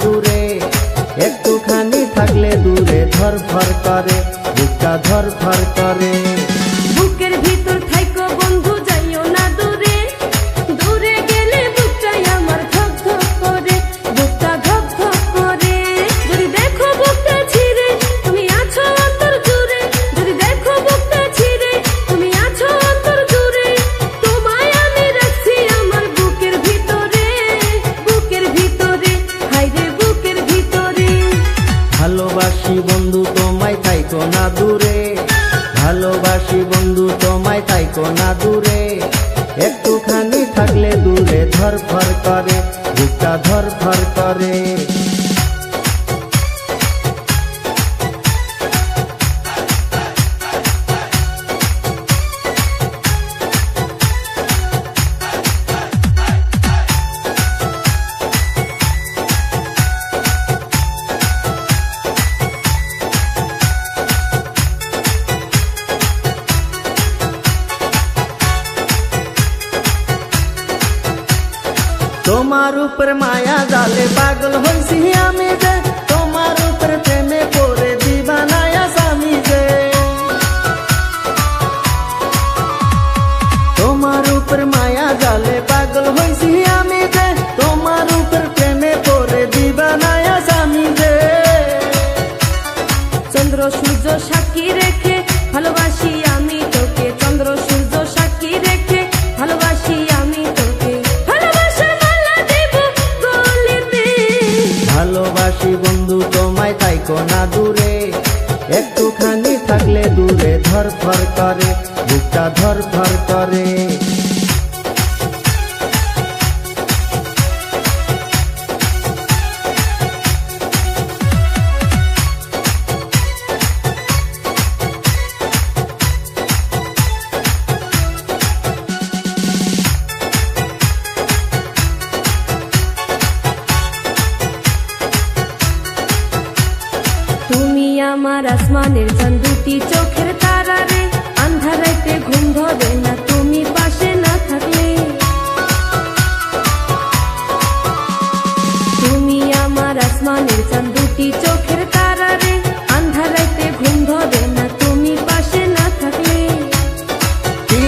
দূরে একটুখানি থাকলে দূরে ধরফর করে বুকটা ধরফর করে। না দূরে একটুখানি থাকলে দূরে ধরফর করে বুকটা ধরফর করে। তোমার উপর মায়া জালে পাগল হয়েছি আমি যে, তোমার উপর প্রেমে পড়ে দিবানায়াস আমি যে। তোমার উপর মায়া জালে পাগল হয়েছি আমি যে, তোমার উপর প্রেমে পড়ে দিবানায়াস আমি যে। চন্দ্র, সূর্য, সাক্ষী রেখে ধর করে বুকটা ধর ধর করে। আমার আসমানের চান্দুটি চোখ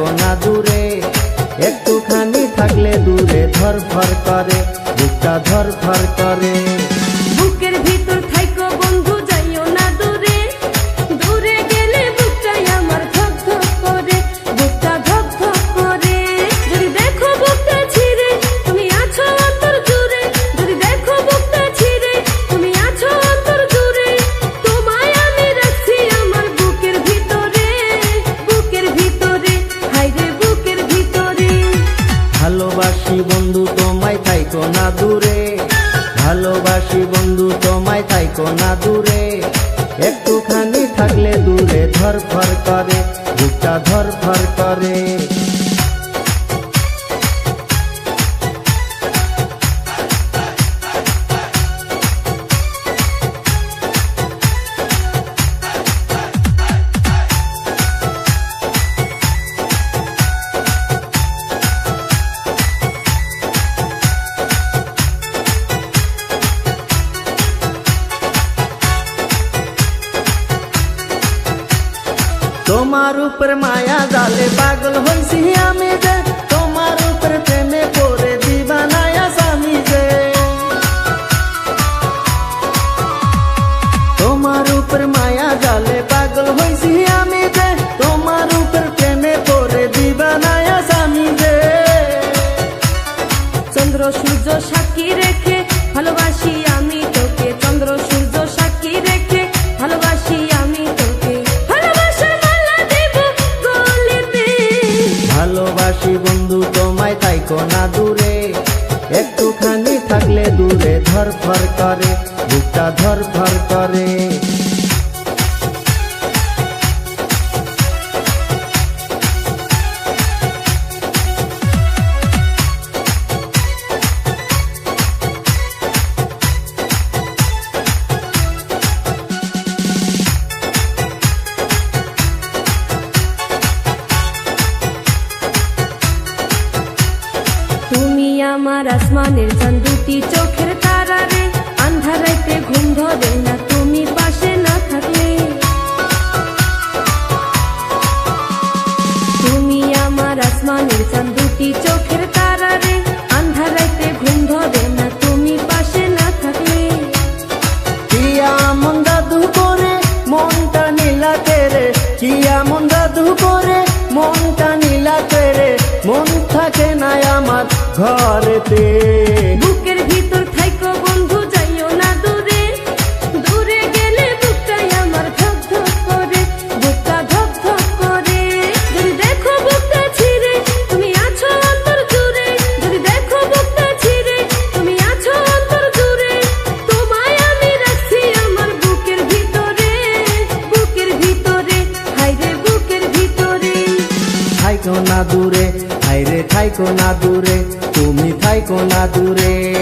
থাকো না দূরে একটুখানি থাকলে দূরে ধরফর করে বুকটা ধরফর করে। ভালোবাসি বন্ধু, তোমায় থাইকো না দূরে। ভালোবাসি বন্ধু, তোমায় থাইকো না দূরে। একটুখানি থাকলে দূরে ধরফর করে ধর ফর করে। पर माया जाले पागल हो सिया में ভালোবাসি বন্ধু তোমায় তাইকো না দূরে। একটুখানি থাকলে দূরে ধরফর করে বুকটা ধরফর করে। আমার আসমানের চাঁদ দুটি চোখের তারা রে আন্ধারাইতে ঘুম ধরে না তুমি পাশে না থাকলে। তুমি আমার আসমানের চাঁদ দুটি চোখের তারা রে আন্ধারাইতে ঘুম ধরে না তুমি পাশে না থাকলে। কিয়া মন দাদু করে মনটা নীলাতে রে। কিয়া মন দাদু করে মনটা নীলাতে রে। মন থাকে না আমার ঘরেতে। বুকের ভিতর থাইকো বন্ধু যাইও না দূরে। দূরে গেলে বুকটাই আমার ধক ধক করে বুকটা ধক ধক করে। যদি দেখো বুকটা ছিঁড়ে তুমি আছো অন্তর জুড়ে। যদি দেখো বুকটা ছিঁড়ে তুমি আছো অন্তর জুড়ে। তোমায় আমি রাখছি আমার বুকের ভিতরে বুকের ভিতরে। হাইরে বুকের ভিতরে। থাইকো না দূরে হাইরে থাইকো না দূরে। তুমি থাইকো দূরে।